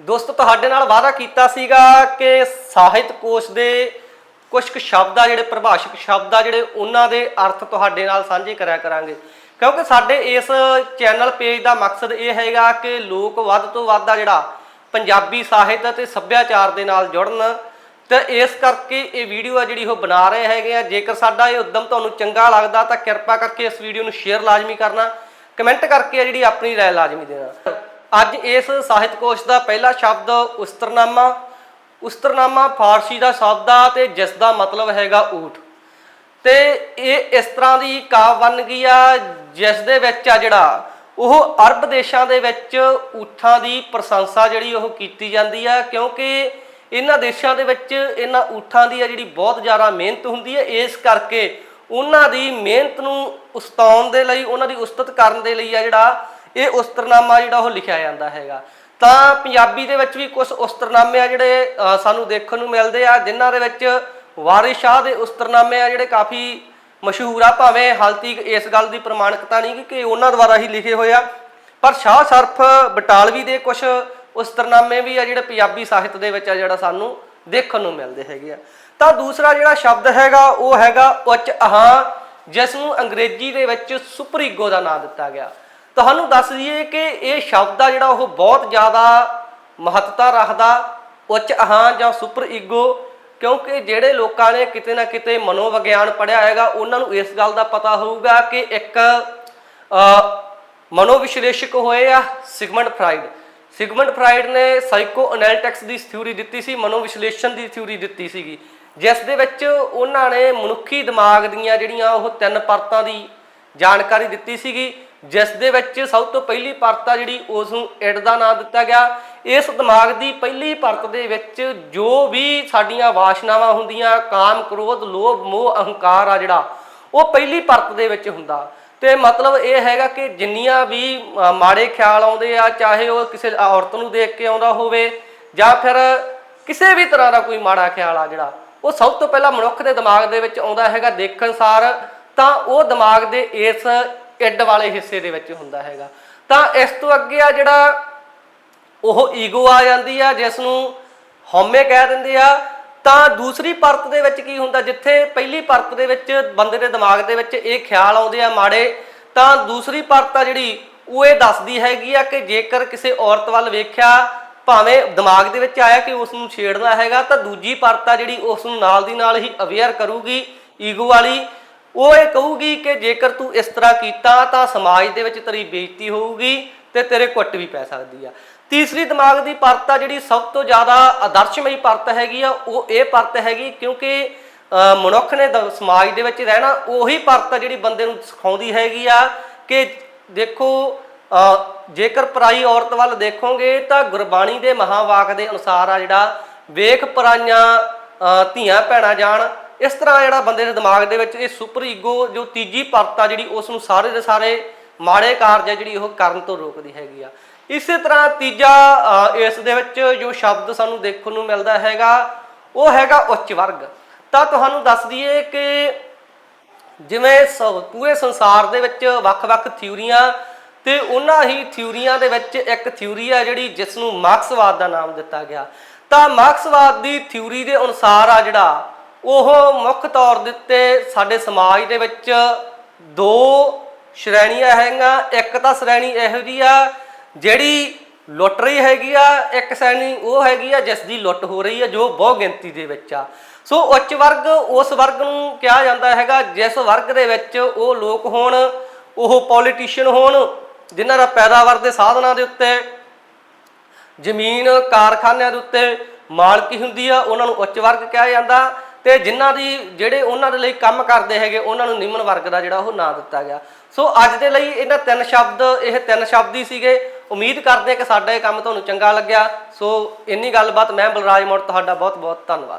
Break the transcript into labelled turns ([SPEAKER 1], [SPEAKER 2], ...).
[SPEAKER 1] ਦੋਸਤੋ, ਤੁਹਾਡੇ ਨਾਲ ਵਾਅਦਾ ਕੀਤਾ ਸੀਗਾ ਕਿ ਸਾਹਿਤ ਕੋਸ਼ ਦੇ ਕੁਝ ਕੁ ਸ਼ਬਦ ਆ ਜਿਹੜੇ, ਪਰਿਭਾਸ਼ਕ ਸ਼ਬਦ ਆ ਜਿਹੜੇ, ਉਹਨਾਂ ਦੇ ਅਰਥ ਤੁਹਾਡੇ ਨਾਲ ਸਾਂਝੇ ਕਰਿਆ ਕਰਾਂਗੇ। ਕਿਉਂਕਿ ਸਾਡੇ ਇਸ ਚੈਨਲ ਪੇਜ ਦਾ ਮਕਸਦ ਇਹ ਹੈਗਾ ਕਿ ਲੋਕ ਵੱਧ ਤੋਂ ਵੱਧ ਆ ਜਿਹੜਾ, ਪੰਜਾਬੀ ਸਾਹਿਤ ਅਤੇ ਸੱਭਿਆਚਾਰ ਦੇ ਨਾਲ ਜੁੜਨ। ਤੇ ਇਸ ਕਰਕੇ ਇਹ ਵੀਡੀਓ ਆ ਜਿਹੜੀ ਉਹ ਬਣਾ ਰਹੇ ਹੈਗੇ ਆ। ਜੇਕਰ ਸਾਡਾ ਇਹ ਉਦਮ ਤੁਹਾਨੂੰ ਚੰਗਾ ਲੱਗਦਾ ਤਾਂ ਕਿਰਪਾ ਕਰਕੇ ਇਸ ਵੀਡੀਓ ਨੂੰ ਸ਼ੇਅਰ ਲਾਜ਼ਮੀ ਕਰਨਾ। ਕਮੈਂਟ ਕਰਕੇ ਜਿਹੜੀ ਆਪਣੀ ਰਾਏ ਲਾਜ਼ਮੀ ਦੇਣਾ। ਅੱਜ ਇਸ ਸਾਹਿਤ ਕੋਸ਼ ਦਾ ਪਹਿਲਾ ਸ਼ਬਦ ਉਸਤਰਨਾਮਾ ਉਸਤਰਨਾਮਾ ਫਾਰਸੀ ਦਾ ਸ਼ਬਦ ਆ ਤੇ ਜਿਸ ਦਾ ਮਤਲਬ ਹੈਗਾ ਊਠ। ਤੇ ਇਹ ਇਸ ਤਰ੍ਹਾਂ ਦੀ ਕਾਵ ਬਣ ਗਈ ਆ, ਜਿਸ ਦੇ ਵਿੱਚ ਆ ਜਿਹੜਾ, ਉਹ ਅਰਬ ਦੇਸ਼ਾਂ ਦੇ ਵਿੱਚ ਊਠਾਂ ਦੀ ਪ੍ਰਸ਼ੰਸਾ ਜਿਹੜੀ ਉਹ ਕੀਤੀ ਜਾਂਦੀ ਆ, ਕਿਉਂਕਿ ਇਹਨਾਂ ਦੇਸ਼ਾਂ ਦੇ ਵਿੱਚ ਇਹਨਾਂ ਊਠਾਂ ਦੀ ਆ ਜਿਹੜੀ ਬਹੁਤ ਜ਼ਿਆਦਾ ਮਿਹਨਤ ਹੁੰਦੀ ਹੈ ਇਸ ਕਰਕੇ ਉਹਨਾਂ ਦੀ ਮਿਹਨਤ ਨੂੰ ਉਸਤਾਉਣ ਦੇ ਲਈ, ਉਹਨਾਂ ਦੀ ਉਸਤਤ ਕਰਨ ਦੇ ਲਈ ਆ ਜਿਹੜਾ ਇਹ ਉਸਤਰਨਾਮਾ ਜਿਹੜਾ ਉਹ ਲਿਖਿਆ ਜਾਂਦਾ ਹੈਗਾ। ਤਾਂ ਪੰਜਾਬੀ ਦੇ ਵਿੱਚ ਵੀ ਕੁਝ ਉਸਤਰਨਾਮੇ ਆ ਜਿਹੜੇ ਸਾਨੂੰ ਦੇਖਣ ਨੂੰ ਮਿਲਦੇ ਆ, ਜਿਨ੍ਹਾਂ ਦੇ ਵਿੱਚ ਵਾਰਿਸ ਸ਼ਾਹ ਦੇ ਉਸਤਰਨਾਮੇ ਆ ਜਿਹੜੇ ਕਾਫੀ ਮਸ਼ਹੂਰ ਆ, ਭਾਵੇਂ ਹਾਲ ਤੱਕ ਇਸ ਗੱਲ ਦੀ ਪ੍ਰਮਾਣਿਕਤਾ ਨਹੀਂ ਕਿ ਉਹਨਾਂ ਦੁਆਰਾ ਹੀ ਲਿਖੇ ਹੋਏ ਆ। ਪਰ ਸ਼ਾਹ ਸਰਫ ਬਟਾਲਵੀ ਦੇ ਕੁਝ ਉਸਤਰਨਾਮੇ ਵੀ ਆ ਜਿਹੜੇ ਪੰਜਾਬੀ ਸਾਹਿਤ ਦੇ ਵਿੱਚ ਆ ਜਿਹੜਾ ਸਾਨੂੰ ਦੇਖਣ ਨੂੰ ਮਿਲਦੇ ਹੈਗੇ ਆ। ਤਾਂ ਦੂਸਰਾ ਜਿਹੜਾ ਸ਼ਬਦ ਹੈਗਾ, ਉਹ ਹੈਗਾ ਉੱਚ ਅਹਾਂ, ਜਿਸ ਨੂੰ ਅੰਗਰੇਜ਼ੀ ਦੇ ਵਿੱਚ ਸੁਪਰ ਈਗੋ ਦਾ ਨਾਮ ਦਿੱਤਾ ਗਿਆ। ਤੁਹਾਨੂੰ ਦੱਸ ਦਈਏ ਕਿ ਇਹ ਸ਼ਬਦ ਆ ਜਿਹੜਾ ਉਹ ਬਹੁਤ ਜ਼ਿਆਦਾ ਮਹੱਤਤਾ ਰੱਖਦਾ, ਉੱਚ ਅਹਾਂ ਜਾਂ ਸੁਪਰ ਈਗੋ, ਕਿਉਂਕਿ ਜਿਹੜੇ ਲੋਕਾਂ ਨੇ ਕਿਤੇ ਨਾ ਕਿਤੇ ਮਨੋਵਿਗਿਆਨ ਪੜ੍ਹਿਆ ਹੈਗਾ, ਉਹਨਾਂ ਨੂੰ ਇਸ ਗੱਲ ਦਾ ਪਤਾ ਹੋਊਗਾ ਕਿ ਇੱਕ ਮਨੋਵਿਸ਼ਲੇਸ਼ਕ ਹੋਏ ਆ ਸਿਗਮੰਡ ਫਰਾਇਡ। ਸਿਗਮੰਡ ਫਰਾਇਡ ਨੇ ਸਾਈਕੋ ਐਨਾਲਿਟਿਕਸ ਦੀ ਥਿਊਰੀ ਦਿੱਤੀ ਸੀ, ਮਨੋਵਿਸ਼ਲੇਸ਼ਣ ਦੀ ਥਿਊਰੀ ਦਿੱਤੀ ਸੀਗੀ। ਜਿਸ ਦੇ ਵਿੱਚ ਉਹਨਾਂ ਨੇ ਮਨੁੱਖੀ ਦਿਮਾਗ ਦੀਆਂ ਜਿਹੜੀਆਂ ਉਹ ਤਿੰਨ ਪਰਤਾਂ ਦੀ ਜਾਣਕਾਰੀ ਦਿੱਤੀ ਸੀਗੀ ਜਿਸ ਦੇ ਵਿੱਚ ਸਭ ਤੋਂ ਪਹਿਲੀ ਪਰਤ ਆ ਜਿਹੜੀ ਉਸ ਨੂੰ ਇਡ ਦਾ ਨਾਮ ਦਿੱਤਾ ਗਿਆ। ਇਸ ਦਿਮਾਗ ਦੀ ਪਹਿਲੀ ਪਰਤ ਦੇ ਵਿੱਚ ਜੋ ਵੀ ਸਾਡੀਆਂ ਵਾਸ਼ਨਾਵਾਂ ਹੁੰਦੀਆਂ, ਕਾਮ, ਕ੍ਰੋਧ, ਲੋਭ, ਮੋਹ, ਅਹੰਕਾਰ ਆ ਜਿਹੜਾ, ਉਹ ਪਹਿਲੀ ਪਰਤ ਦੇ ਵਿੱਚ ਹੁੰਦਾ। ਤੇ ਮਤਲਬ ਇਹ ਹੈਗਾ ਕਿ ਜਿੰਨੀਆਂ ਵੀ ਮਾੜੇ ਖਿਆਲ ਆਉਂਦੇ ਆ, ਚਾਹੇ ਉਹ ਕਿਸੇ ਔਰਤ ਨੂੰ ਦੇਖ ਕੇ ਆਉਂਦਾ ਹੋਵੇ ਜਾਂ ਫਿਰ ਕਿਸੇ ਵੀ ਤਰ੍ਹਾਂ ਦਾ ਕੋਈ ਮਾੜਾ ਖਿਆਲ ਆ ਜਿਹੜਾ, ਉਹ ਸਭ ਤੋਂ ਪਹਿਲਾਂ ਮਨੁੱਖ ਦੇ ਦਿਮਾਗ ਦੇ ਵਿੱਚ ਆਉਂਦਾ ਹੈਗਾ ਦੇਖਣ ਸਾਰ, ਤਾਂ ਉਹ ਦਿਮਾਗ ਦੇ ਇਸ ਇੱਡ ਵਾਲੇ ਹਿੱਸੇ ਦੇ ਵਿੱਚ ਹੁੰਦਾ ਹੈਗਾ। ਤਾਂ ਇਸ ਤੋਂ ਅੱਗੇ ਆ ਜਿਹੜਾ ਉਹ ਈਗੋ ਆ ਜਾਂਦੀ ਆ ਜਿਸ ਨੂੰ ਹਉਮੈ ਕਹਿ ਦਿੰਦੇ ਆ, ਤਾਂ ਦੂਸਰੀ ਪਰਤ ਦੇ ਵਿੱਚ ਕੀ ਹੁੰਦਾ, ਜਿੱਥੇ ਪਹਿਲੀ ਪਰਤ ਦੇ ਵਿੱਚ ਬੰਦੇ ਦੇ ਦਿਮਾਗ ਦੇ ਵਿੱਚ ਇਹ ਖਿਆਲ ਆਉਂਦੇ ਆ ਮਾੜੇ, ਤਾਂ ਦੂਸਰੀ ਪਰਤ ਆ ਜਿਹੜੀ ਉਹ ਇਹ ਦੱਸਦੀ ਹੈਗੀ ਆ ਕਿ ਜੇਕਰ ਕਿਸੇ ਔਰਤ ਵੱਲ ਵੇਖਿਆ, ਭਾਵੇਂ ਦਿਮਾਗ ਦੇ ਵਿੱਚ ਆਇਆ ਕਿ ਉਸ ਨੂੰ ਛੇੜਨਾ ਹੈਗਾ, ਤਾਂ ਦੂਜੀ ਪਰਤ ਆ ਜਿਹੜੀ ਉਸ ਨੂੰ ਨਾਲ ਦੀ ਨਾਲ ਹੀ ਅਵੇਅਰ ਕਰੂਗੀ ਈਗੋ ਵਾਲੀ। ਉਹ ਇਹ ਕਹੂਗੀ ਕਿ ਜੇਕਰ ਤੂੰ ਇਸ ਤਰ੍ਹਾਂ ਕੀਤਾ ਤਾਂ ਸਮਾਜ ਦੇ ਵਿੱਚ ਤੇਰੀ ਬੇਇੱਜ਼ਤੀ ਹੋਊਗੀ ਤੇ ਤੇਰੇ ਕੁੱਟ ਵੀ ਪੈ ਸਕਦੀ ਆ। ਤੀਸਰੀ ਦਿਮਾਗ ਦੀ ਪਰਤ ਆ ਜਿਹੜੀ ਸਭ ਤੋਂ ਜ਼ਿਆਦਾ ਆਦਰਸ਼ਮਈ ਪਰਤ ਹੈਗੀ ਆ, ਉਹ ਇਹ ਪਰਤ ਹੈਗੀ ਕਿਉਂਕਿ ਮਨੁੱਖ ਨੇ ਦ- ਸਮਾਜ ਦੇ ਵਿੱਚ ਰਹਿਣਾ ਉਹੀ ਪਰਤ ਆ ਜਿਹੜੀ ਬੰਦੇ ਨੂੰ ਸਿਖਾਉਂਦੀ ਹੈਗੀ ਆ ਕਿ ਦੇਖੋ ਜੇਕਰ ਪਰਾਈ ਔਰਤ ਵੱਲ ਦੇਖੋਗੇ ਤਾਂ ਗੁਰਬਾਣੀ ਦੇ ਮਹਾਵਾਕ ਦੇ ਅਨੁਸਾਰ ਆ ਜਿਹੜਾ ਵੇਖ ਪਰਾਈਆਂ ਧੀਆਂ ਭੈਣਾਂ ਜਾਣ ਇਸ ਤਰ੍ਹਾਂ ਜਿਹੜਾ ਬੰਦੇ ਦੇ ਦਿਮਾਗ ਦੇ ਵਿੱਚ ਇਹ ਸੁਪਰ ਈਗੋ ਜੋ ਤੀਜੀ ਪਰਤ ਆ ਜਿਹੜੀ ਉਸ ਨੂੰ ਸਾਰੇ ਦੇ ਸਾਰੇ ਮਾੜੇ ਕਾਰਜ ਆ ਜਿਹੜੀ ਉਹ ਕਰਨ ਤੋਂ ਰੋਕਦੀ ਹੈਗੀ ਆ। ਇਸੇ ਤਰ੍ਹਾਂ ਤੀਜਾ ਇਸ ਦੇ ਵਿੱਚ ਜੋ ਸ਼ਬਦ ਸਾਨੂੰ ਦੇਖਣ ਨੂੰ ਮਿਲਦਾ ਹੈਗਾ, ਉਹ ਹੈਗਾ ਉੱਚ ਵਰਗ। ਤਾਂ ਤੁਹਾਨੂੰ ਦੱਸ ਦਈਏ ਕਿ ਜਿਵੇਂ ਸ- ਪੂਰੇ ਸੰਸਾਰ ਦੇ ਵਿੱਚ ਵੱਖ-ਵੱਖ ਥਿਊਰੀਆਂ ਤੇ ਉਹਨਾਂ ਹੀ ਥਿਊਰੀਆਂ ਦੇ ਵਿੱਚ ਇੱਕ ਥਿਊਰੀ ਆ ਜਿਹੜੀ ਜਿਸ ਨੂੰ ਮਾਰਕਸਵਾਦ ਦਾ ਨਾਮ ਦਿੱਤਾ ਗਿਆ। ਤਾਂ ਮਾਰਕਸਵਾਦ ਦੀ ਥਿਊਰੀ ਦੇ ਅਨੁਸਾਰ ਆ ਜਿਹੜਾ ਉਹ ਮੁੱਖ ਤੌਰ ਦੇ ਉੱਤੇ ਸਾਡੇ ਸਮਾਜ ਦੇ ਵਿੱਚ ਦੋ ਸ਼੍ਰੇਣੀਆਂ ਹੈਗੀਆਂ। ਇੱਕ ਤਾਂ ਸ਼੍ਰੇਣੀ ਇਹੋ ਜੀ ਆ ਜਿਹੜੀ ਲੁੱਟ ਰਹੀ ਹੈਗੀ ਆ, ਇੱਕ ਸ਼੍ਰੇਣੀ ਉਹ ਹੈਗੀ ਆ ਜਿਸ ਦੀ ਲੁੱਟ ਹੋ ਰਹੀ ਆ ਜੋ ਬਹੁ ਗਿਣਤੀ ਦੇ ਵਿੱਚ ਆ। ਸੋ ਉੱਚ ਵਰਗ ਉਸ ਵਰਗ ਨੂੰ ਕਿਹਾ ਜਾਂਦਾ ਹੈਗਾ ਜਿਸ ਵਰਗ ਦੇ ਵਿੱਚ ਉਹ ਲੋਕ ਹੋਣ, ਉਹ ਪੋਲੀਟੀਸ਼ੀਅਨ ਹੋਣ, ਜਿਨ੍ਹਾਂ ਦਾ ਪੈਦਾਵਾਰ ਦੇ ਸਾਧਨਾਂ ਦੇ ਉੱਤੇ, ਜ਼ਮੀਨ, ਕਾਰਖਾਨਿਆਂ ਦੇ ਉੱਤੇ ਮਾਲਕੀ ਹੁੰਦੀ ਆ, ਉਹਨਾਂ ਨੂੰ ਉੱਚ ਵਰਗ ਕਿਹਾ ਜਾਂਦਾ। ਤੇ ਜਿਨ੍ਹਾਂ ਦੀ ਜਿਹੜੇ ਉਹਨਾਂ ਦੇ ਲਈ ਕੰਮ ਕਰਦੇ ਹੈਗੇ, ਉਹਨਾਂ ਨੂੰ ਨਿਮਨ ਵਰਗ ਦਾ ਜਿਹੜਾ ਉਹ ਨਾਂ ਦਿੱਤਾ ਗਿਆ। ਸੋ ਅੱਜ ਦੇ ਲਈ ਇਹਨਾਂ ਤਿੰਨ ਸ਼ਬਦ, ਇਹ ਤਿੰਨ ਸ਼ਬਦ ਹੀ ਸੀਗੇ। ਉਮੀਦ ਕਰਦੇ ਹਾਂ ਕਿ ਸਾਡਾ ਇਹ ਕੰਮ ਤੁਹਾਨੂੰ ਚੰਗਾ ਲੱਗਿਆ। ਸੋ ਇੰਨੀ ਗੱਲਬਾਤ ਮੈਂ ਬਲਰਾਜ ਮੋੜ, ਤੁਹਾਡਾ ਬਹੁਤ ਬਹੁਤ ਧੰਨਵਾਦ।